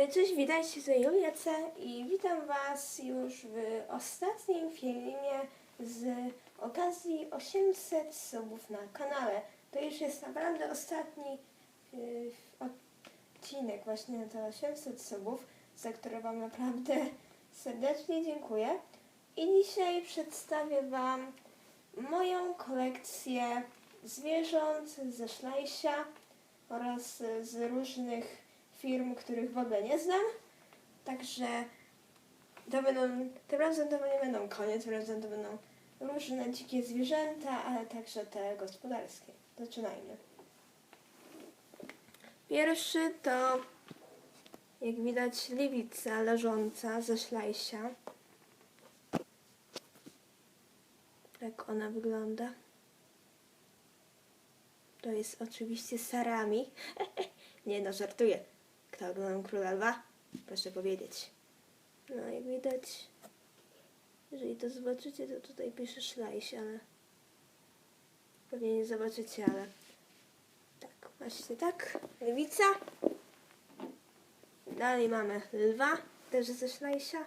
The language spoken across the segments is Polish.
E, Cześć, witajcie, to Julia i witam Was już w ostatnim filmie z okazji 800 subów na kanale. To już jest naprawdę ostatni y, odcinek właśnie na te 800 subów, za które Wam naprawdę serdecznie dziękuję. I dzisiaj przedstawię Wam moją kolekcję zwierząt ze Szlajsia oraz y, z różnych firm, których w ogóle nie znam. Także to będą, tym razem to nie będą konie, tym razem to będą różne dzikie zwierzęta, ale także te gospodarskie. Zaczynajmy. Pierwszy to, jak widać, liwica leżąca ze szlajsia. Tak ona wygląda. To jest oczywiście sarami. Nie no, żartuję. Kto oglądał Króla Lwa? Proszę powiedzieć. No jak widać, jeżeli to zobaczycie, to tutaj pisze szlajś, ale pewnie nie zobaczycie, ale tak, właśnie tak. Lewica. Dalej mamy lwa, też ze szlajsia.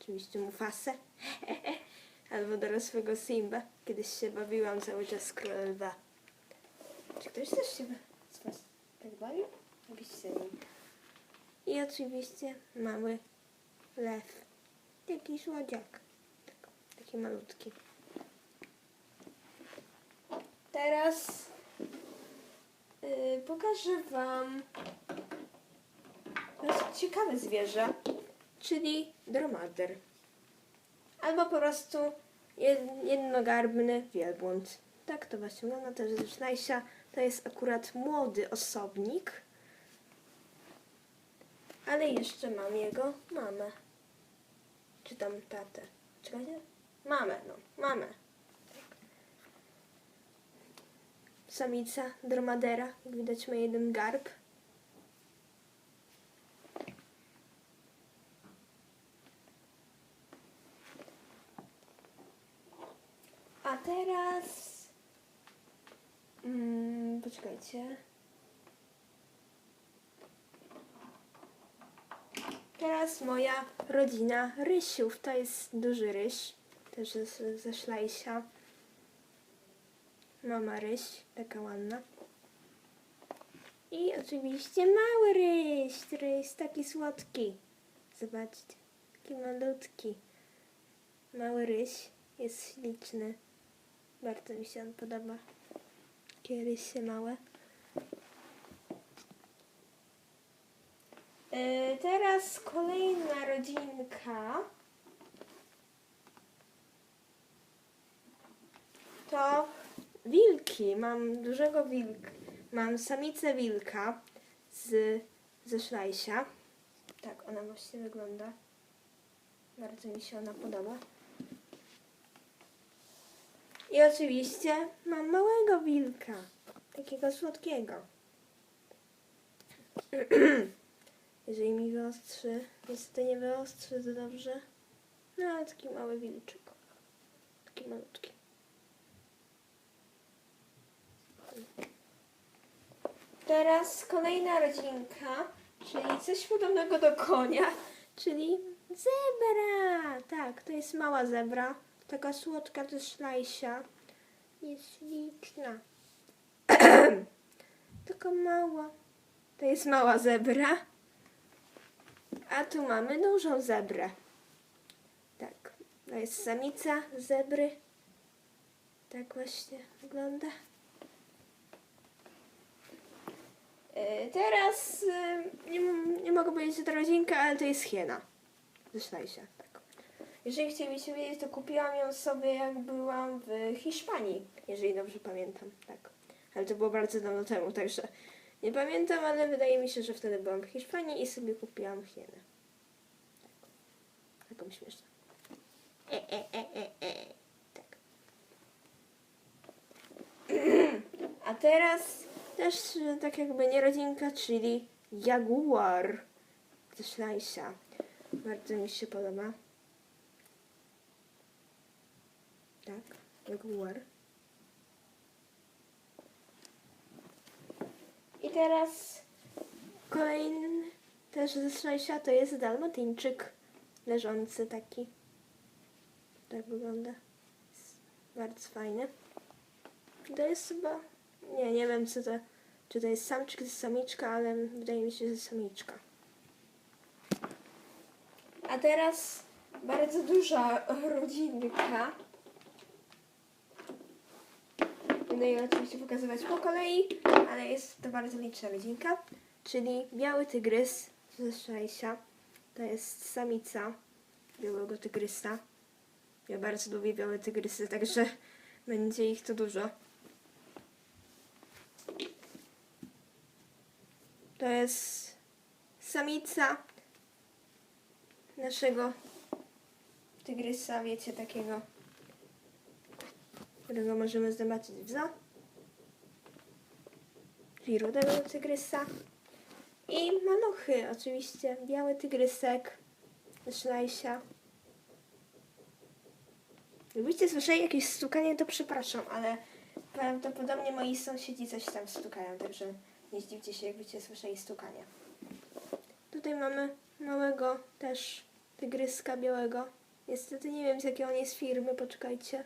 Oczywiście Mufasę. Albo dorosłego Simba. Kiedyś się bawiłam cały czas z Króla Lwa. Czy ktoś też się z Was tak bawił? I oczywiście mały lew. Taki słodziak. Tak, taki malutki. Teraz yy, pokażę Wam dosyć ciekawe zwierzę, czyli dromader. Albo po prostu jed- jednogarbny wielbłąd. Tak to właśnie wygląda, to jest z Szlajsia. To jest akurat młody osobnik. Ale jeszcze mam jego mamę. Czy tam tatę. Czekajcie. Mamę, no. Mamę. Samica dromadera. Jak widać ma jeden garb. A teraz... Mm, poczekajcie. Teraz moja rodzina rysiów. To jest duży ryś. Też ze, ze szlajsia. Mama ryś, taka ładna. I oczywiście mały ryś, który jest taki słodki. Zobaczcie, taki malutki. Mały ryś jest śliczny. Bardzo mi się on podoba. Takie rysie małe. Teraz kolejna rodzinka. To wilki. Mam dużego wilka. Mam samicę wilka z, ze szlajsia. Tak ona właśnie wygląda. Bardzo mi się ona podoba. I oczywiście mam małego wilka. Takiego słodkiego. Jeżeli mi wyostrzy, niestety nie wyostrzy to dobrze. No ale taki mały wilczyk. Taki malutki. Teraz kolejna rodzinka, czyli coś podobnego do konia, czyli zebra. Tak, to jest mała zebra. Taka słodka ze szlajsia. Jest śliczna. Taka mała. To jest mała zebra. A tu mamy dużą zebrę. Tak, to jest samica zebry. Tak właśnie wygląda. E, Teraz e, nie, nie mogę powiedzieć, że to rodzinka, ale to jest hiena. Ze się, tak. Jeżeli chcielibyście wiedzieć, to kupiłam ją sobie jak byłam w Hiszpanii, jeżeli dobrze pamiętam, tak. Ale to było bardzo dawno temu, także nie pamiętam, ale wydaje mi się, że wtedy byłam w Hiszpanii i sobie kupiłam hienę. Tak. Taką śmieszną. E, e, e, e, e. Tak. A teraz też e, tak jakby nie rodzinka, czyli jaguar ze szlajsia. Bardzo mi się podoba. Tak, jaguar. I teraz kolejny też ze Szlajsia to jest dalmatyńczyk leżący taki. Tak wygląda. Jest bardzo fajny. To jest chyba... Nie, nie wiem co to... Czy to jest samczyk czy samiczka, ale wydaje mi się, że samiczka. A teraz bardzo duża rodzinka. Będę jej oczywiście pokazywać po kolei, ale jest to bardzo liczna rodzinka. Czyli biały tygrys ze Szajsia. To jest samica białego tygrysa. Ja bardzo lubię białe tygrysy, także będzie ich tu dużo. To jest samica naszego tygrysa, wiecie, takiego, którego możemy zobaczyć w zoo. Czyli rudego tygrysa. I maluchy, oczywiście, biały tygrysek, szlajsia. Gdybyście słyszeli jakieś stukanie, to przepraszam, ale prawdopodobnie moi sąsiedzi coś tam stukają, także nie zdziwcie się, jakbyście słyszeli stukanie. Tutaj mamy małego też tygryska białego. Niestety nie wiem z jakiej on jest firmy, poczekajcie.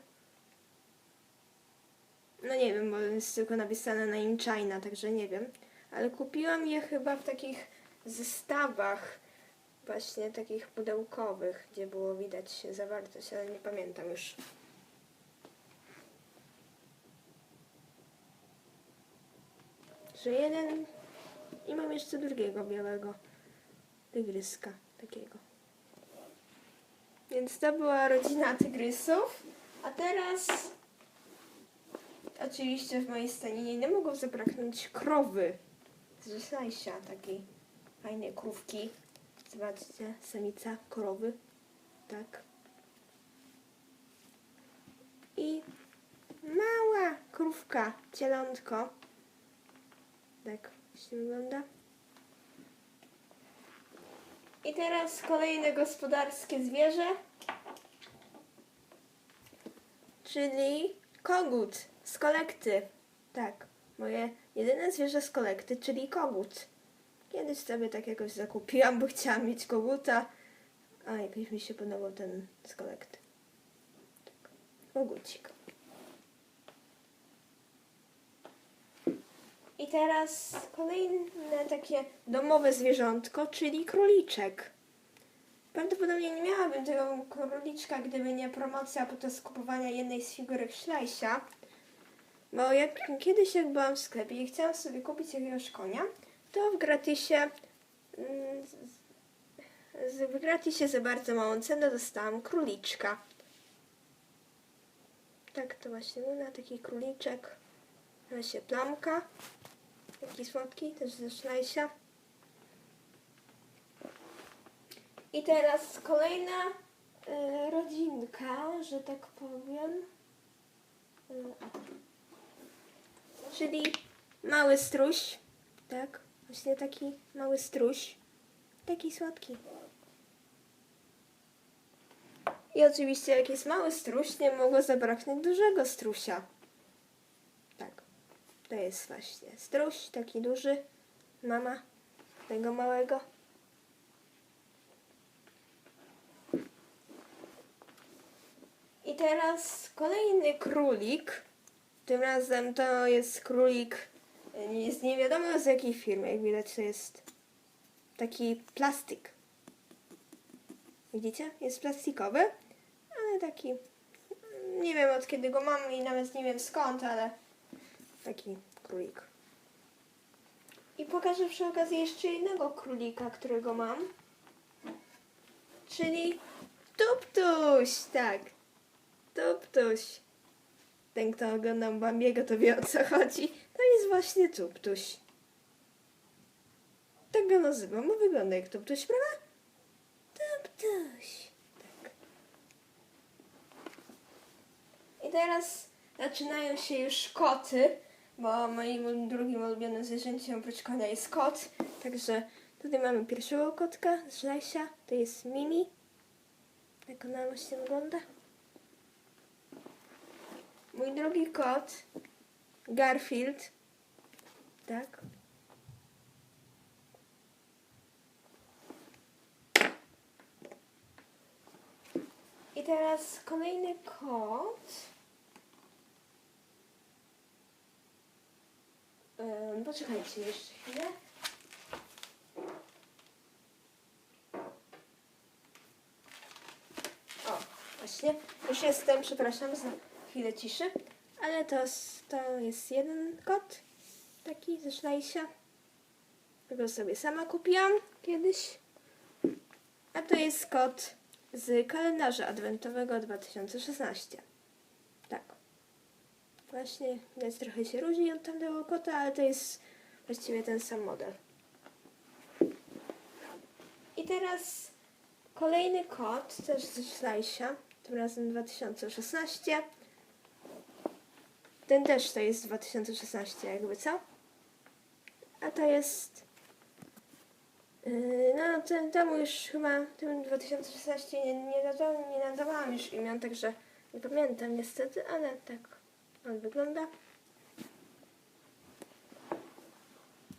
No nie wiem, bo jest tylko napisane na nim China, także nie wiem. Ale kupiłam je chyba w takich zestawach, właśnie takich pudełkowych, gdzie było widać zawartość, ale nie pamiętam już. Że jeden i mam jeszcze drugiego białego tygryska takiego. Więc to była rodzina tygrysów. A teraz oczywiście w mojej staninie nie mogą zabraknąć krowy z Szajsia, takiej fajnej krówki. Zobaczcie, samica krowy. Tak. I mała krówka, cielątko. Tak właśnie wygląda. I teraz kolejne gospodarskie zwierzę, czyli kogut z kolekty. Tak, moje jedyne zwierzę z kolekty, czyli kogut. Kiedyś sobie tak jakoś zakupiłam, bo chciałam mieć koguta, a jakoś mi się podobał ten z kolekty. Kogucik. I teraz kolejne takie domowe zwierzątko, czyli króliczek. Prawdopodobnie nie miałabym tego króliczka, gdyby nie promocja podczas kupowania jednej z figurek Szlajsia. Bo jak kiedyś jak byłam w sklepie i chciałam sobie kupić jakiegoś konia, to w gratisie mm, w gratisie za bardzo małą cenę dostałam króliczka. Tak to właśnie wygląda, taki króliczek. Właśnie plamka. Taki słodki, też ze szlajsia. I teraz kolejna y, rodzinka, że tak powiem. Y, czyli mały struś. Tak, właśnie taki mały struś. Taki słodki. I oczywiście jak jest mały struś, nie mogło zabraknąć dużego strusia. Tak. To jest właśnie struś, taki duży. Mama tego małego. I teraz kolejny królik. Tym razem to jest królik, e, jest nie wiadomo z jakiej firmy. Jak widać, to jest taki plastik. Widzicie? Jest plastikowy, ale taki. Nie wiem od kiedy go mam i nawet nie wiem skąd, ale taki królik. I pokażę przy okazji jeszcze jednego królika, którego mam. Czyli Tuptuś, tak. Tuptuś. Ten, kto oglądał Bambiego, to wie o co chodzi. To jest właśnie Tuptuś. Tak go nazywam, bo wygląda jak Tuptuś, prawda? Tuptuś. Tak. I teraz zaczynają się już koty, bo moim drugim ulubionym zwierzęciem oprócz konia jest kot. Także tutaj mamy pierwszego kotka z Lesia, to jest Mimi. Jak ona właśnie wygląda? Mój drugi kot, Garfield, tak? I teraz kolejny kot. Um, poczekajcie jeszcze chwilę. O, właśnie. Już jestem, przepraszam chwilę ciszy. Ale to, to jest jeden kot. Taki ze szlajsia. Tego sobie sama kupiłam kiedyś. A to jest kot z kalendarza adwentowego 2016. Tak. Właśnie, więc trochę się różni od tamtego kota, ale to jest właściwie ten sam model. I teraz kolejny kot, też ze Ślajsia, tym razem 2016. Ten też to jest 2016, jakby co? A to jest. Yy, no, ten, temu już chyba, tym 2016 nie, nie, nie nadawałam już imion, także nie pamiętam niestety, ale tak on wygląda.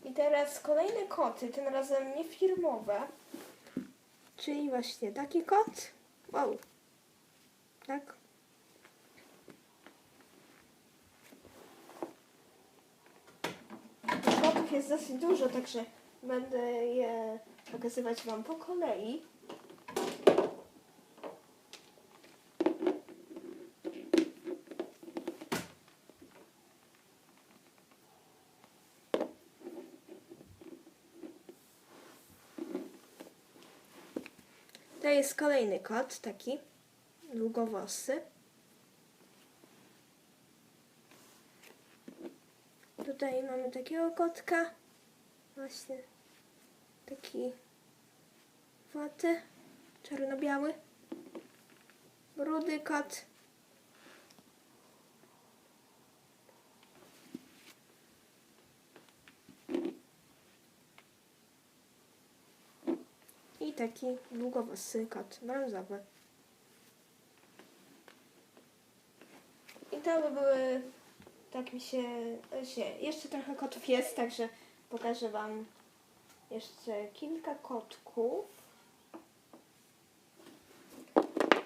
I teraz kolejne koty, tym razem nie firmowe. Czyli właśnie taki kot. Wow. Tak. Kotów jest dosyć dużo, także będę je pokazywać Wam po kolei. To jest kolejny kot, taki długowłosy. Tutaj mamy takiego kotka. Właśnie taki złoty, czarno-biały. Rudy kot. I taki długowłosy kot brązowy. I to by były, tak mi się, się, jeszcze trochę kotów jest, także pokażę Wam jeszcze kilka kotków.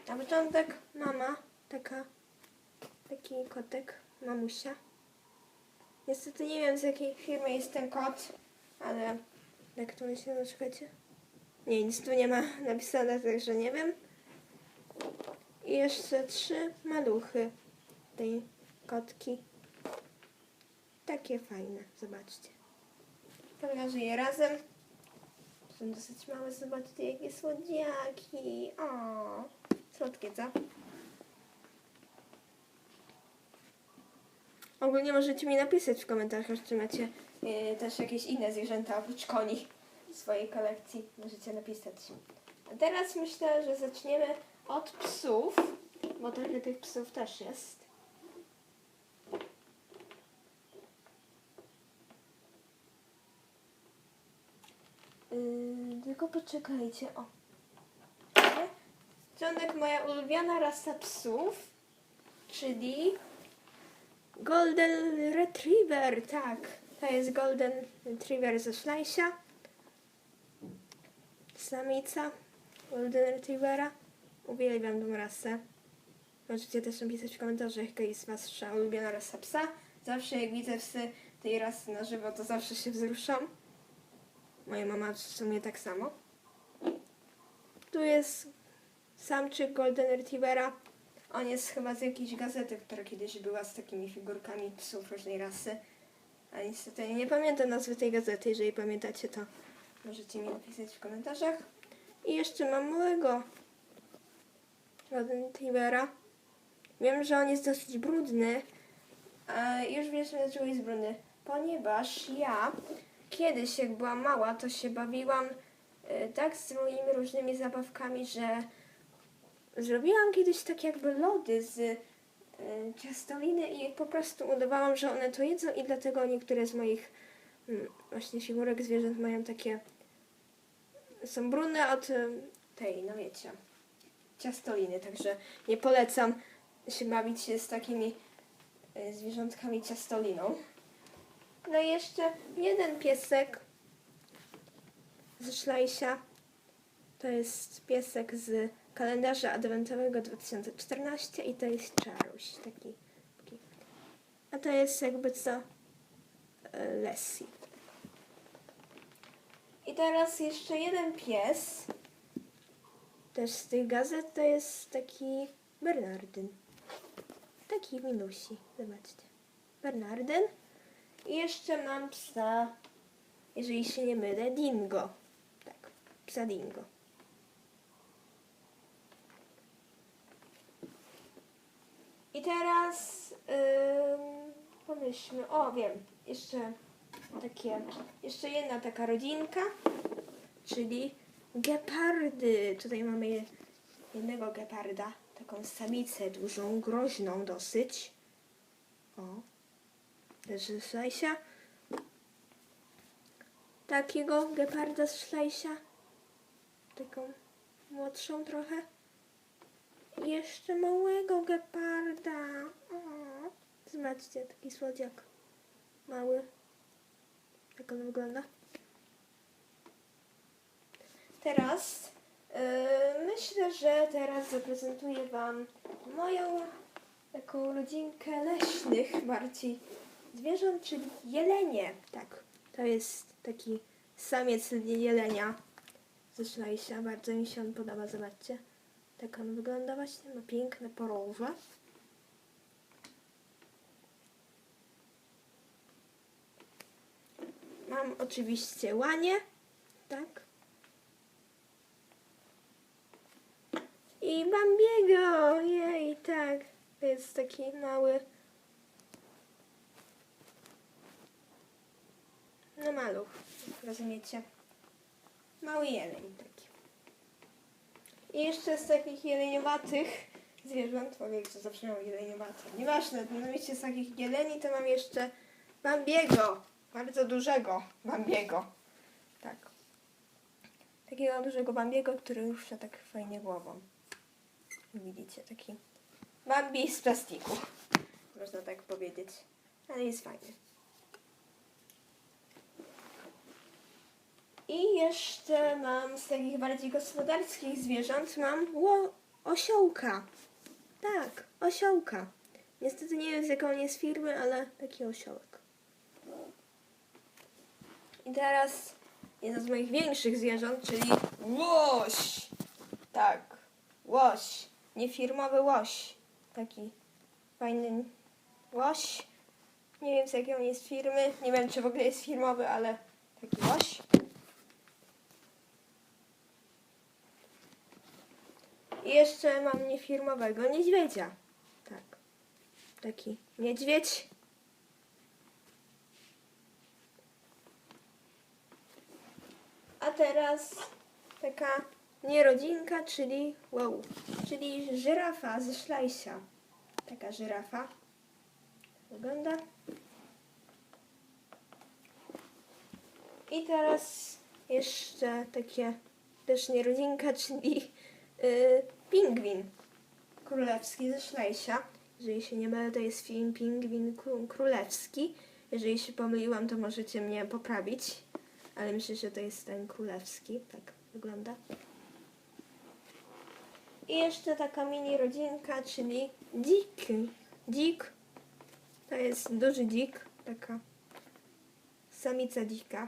Na początek mama, taka, taki kotek, mamusia. Niestety nie wiem z jakiej firmy jest ten kot, ale jak to się doczekacie? Nie, nic tu nie ma napisane, także nie wiem. I jeszcze trzy maluchy tej kotki. Takie fajne, zobaczcie. Pokażę je razem. Są dosyć małe, zobaczcie jakie słodziaki. O, słodkie, co? Ogólnie możecie mi napisać w komentarzach, czy macie e, też jakieś inne zwierzęta oprócz koni w swojej kolekcji. Możecie napisać. A teraz myślę, że zaczniemy od psów, bo trochę tych psów też jest. Yy, tylko poczekajcie, o. Początek moja ulubiona rasa psów, czyli Golden Retriever, tak. To jest Golden Retriever ze Szlajsia. Samica Golden Retrievera. Uwielbiam tą rasę. Możecie też napisać w komentarzach, jaka jest wasza ulubiona rasa psa. Zawsze jak widzę psy tej rasy na żywo, to zawsze się wzruszam. Moja mama w sumie tak samo. Tu jest samczyk Golden Retrievera. On jest chyba z jakiejś gazety, która kiedyś była z takimi figurkami psów różnej rasy. A niestety nie pamiętam nazwy tej gazety. Jeżeli pamiętacie, to możecie mi napisać w komentarzach. I jeszcze mam małego Golden Retrievera. Wiem, że on jest dosyć brudny. A już wiesz, dlaczego jest brudny. Ponieważ ja kiedyś, jak byłam mała, to się bawiłam e, tak z moimi różnymi zabawkami, że zrobiłam kiedyś tak jakby lody z e, ciastoliny i po prostu udawałam, że one to jedzą i dlatego niektóre z moich mm, właśnie figurek zwierząt mają takie są brudne od e, tej, no wiecie, ciastoliny, także nie polecam się bawić się z takimi zwierzątkami ciastoliną. No i jeszcze jeden piesek ze Szlajsia. To jest piesek z kalendarza adwentowego 2014 i to jest czaruś, taki, taki. A to jest jakby co e, Lessie. I teraz jeszcze jeden pies, też z tych gazet, to jest taki Bernardyn. Taki minusi, zobaczcie. Bernardyn. I jeszcze mam psa, jeżeli się nie mylę, Dingo. Tak, psa Dingo. I teraz ym, pomyślmy, o wiem, jeszcze takie, jeszcze jedna taka rodzinka, czyli gepardy. Tutaj mamy je- jednego geparda, taką samicę dużą, groźną dosyć. Też ze szlajsia. Takiego geparda z szlajsia. Taką młodszą trochę. Jeszcze małego geparda. O, zobaczcie, taki słodziak. Mały. Jak on wygląda? Teraz yy, myślę, że teraz zaprezentuję Wam moją taką rodzinkę leśnych bardziej zwierząt, czyli jelenie. Tak, to jest taki samiec jelenia szlajsia. Bardzo mi się on podoba, zobaczcie. Tak on wygląda właśnie, ma piękne poroże. Mam oczywiście łanie, tak. I Bambiego, jej, tak. To jest taki mały, no maluch, rozumiecie? Mały jeleń taki. I jeszcze z takich jeleniowatych zwierząt, powiem, co zawsze mam jeleniowate. Nieważne, mieście z takich jeleni to mam jeszcze Bambiego, bardzo dużego Bambiego. Tak. Takiego dużego Bambiego, który rusza tak fajnie głową. Widzicie, taki Bambi z plastiku. Można tak powiedzieć. Ale jest fajny. I jeszcze mam z takich bardziej gospodarskich zwierząt mam osiołka. Tak, osiołka. Niestety nie wiem z jaką on jest firmy, ale taki osiołek. I teraz jedno z moich większych zwierząt, czyli łoś. Tak, łoś. Niefirmowy łoś. Taki fajny łoś. Nie wiem z jakiej on jest firmy. Nie wiem czy w ogóle jest firmowy, ale taki łoś. I jeszcze mam niefirmowego niedźwiedzia. Tak. Taki niedźwiedź. A teraz taka nierodzinka, czyli wow, czyli żyrafa ze szlajsia. Taka żyrafa wygląda. I teraz jeszcze takie też nierodzinka, czyli y, pingwin królewski ze szlajsia. Jeżeli się nie mylę, to jest film Pingwin Kró- Królewski. Jeżeli się pomyliłam, to możecie mnie poprawić. Ale myślę, że to jest ten królewski. Tak wygląda. I jeszcze taka mini rodzinka, czyli dzik. Dzik to jest duży dzik, taka samica dzika.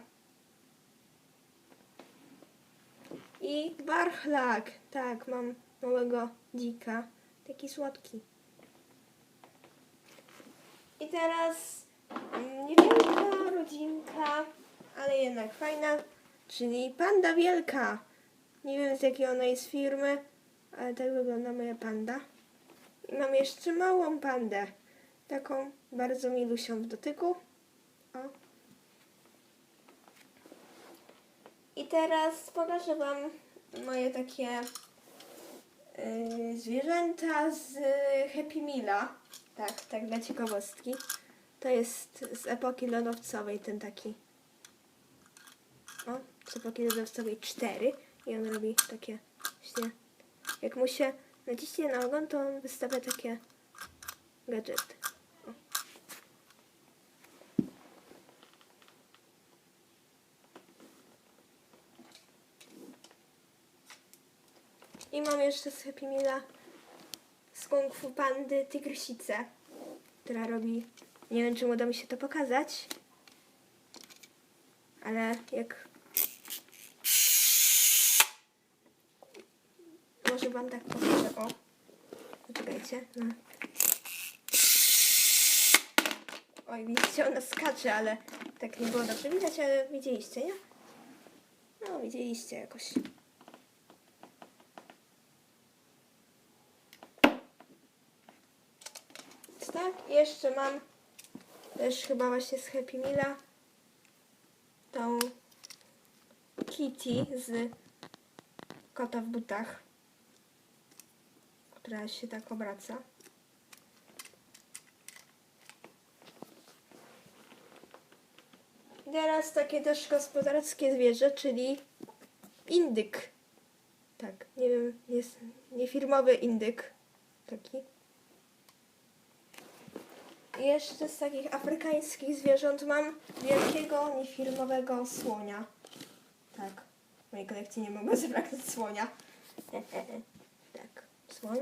I barchlak. Tak, mam małego dzika. Taki słodki. I teraz mm, niewielka rodzinka, ale jednak fajna, czyli panda wielka. Nie wiem z jakiej ona jest firmy, ale tak wygląda moja panda. I mam jeszcze małą pandę, taką bardzo milusią w dotyku. O. I teraz pokażę Wam moje takie zwierzęta z Happy Meala. Tak, tak dla ciekawostki. To jest z epoki lodowcowej ten taki. O, z epoki lodowcowej 4. I on robi takie właśnie. Jak mu się naciśnie na ogon, to on wystawia takie gadżety. O. I mam jeszcze z Happy Meala z Kung Fu Pandy tygrysicę, która robi... Nie wiem, czy uda mi się to pokazać, ale jak... Może wam tak pokażę, o. Poczekajcie, no. Oj, widzicie, ona skacze, ale tak nie było dobrze widać, ale widzieliście, nie? No, widzieliście jakoś. Więc tak, jeszcze mam też chyba właśnie z Happy Meala tą Kitty z kota w butach, która się tak obraca. Teraz takie też gospodarskie zwierzę, czyli indyk. Tak, nie wiem, jest niefirmowy indyk. Taki. Jeszcze z takich afrykańskich zwierząt mam wielkiego, niefirmowego słonia. Tak, w mojej kolekcji nie mogło zabraknąć słonia. tak, słoń.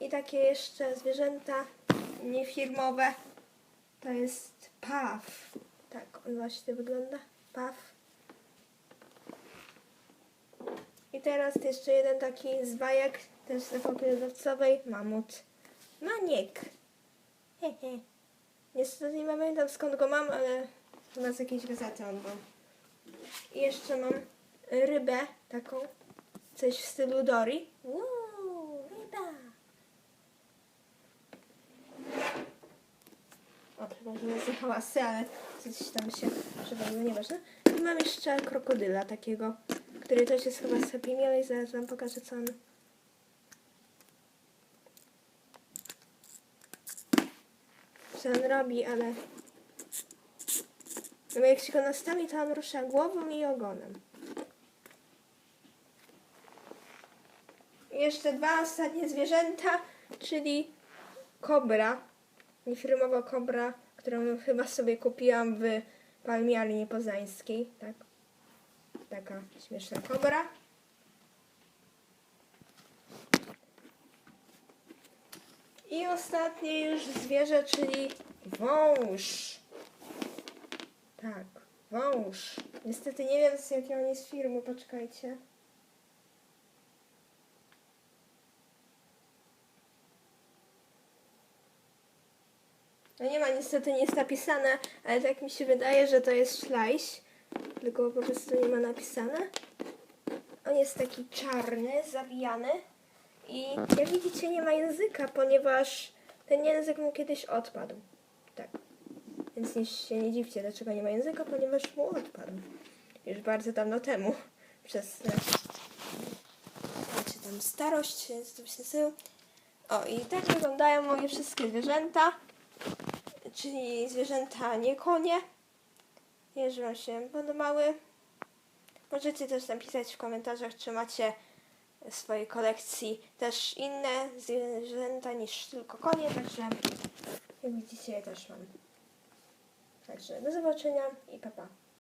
I takie jeszcze zwierzęta niefirmowe. To jest paw. Tak, on właśnie wygląda. Paw. I teraz jeszcze jeden taki z bajek, też z epoki lodowcowej. Mamut. Maniek. Hehe. Niestety nie pamiętam skąd go mam, ale chyba z jakiejś gazety on był. I jeszcze mam rybę taką. Coś w stylu Dory. Wow, ryba. O, przepraszam, że są hałasy, ale coś tam się przewaliło, nieważne. I mam jeszcze krokodyla takiego, który też jest chyba z Happy Meal i zaraz wam pokażę, co on... Co on robi, ale... No bo jak się go nastawi, to on rusza głową i ogonem. Jeszcze dwa ostatnie zwierzęta, czyli kobra niefirmowa kobra, którą chyba sobie kupiłam w palmiarni poznańskiej, tak? Taka śmieszna kobra. I ostatnie już zwierzę, czyli wąż. Tak, wąż. Niestety nie wiem z jakiej on jest firmy, poczekajcie. No nie ma, niestety nie jest napisane, ale tak mi się wydaje, że to jest szlajś. Tylko po prostu nie ma napisane. On jest taki czarny, zawijany. I jak widzicie nie ma języka, ponieważ ten język mu kiedyś odpadł. Tak. Więc nie, się nie dziwcie, dlaczego nie ma języka, ponieważ mu odpadł. Już bardzo dawno temu. Przez e, znaczy tam starość, więc to się nazywa. O, i tak wyglądają moje wszystkie zwierzęta czyli zwierzęta, nie konie. Jeżeli wam się podobały, możecie też napisać w komentarzach, czy macie swojej kolekcji też inne zwierzęta niż tylko konie, także jak widzicie, ja też mam. Także do zobaczenia i pa pa.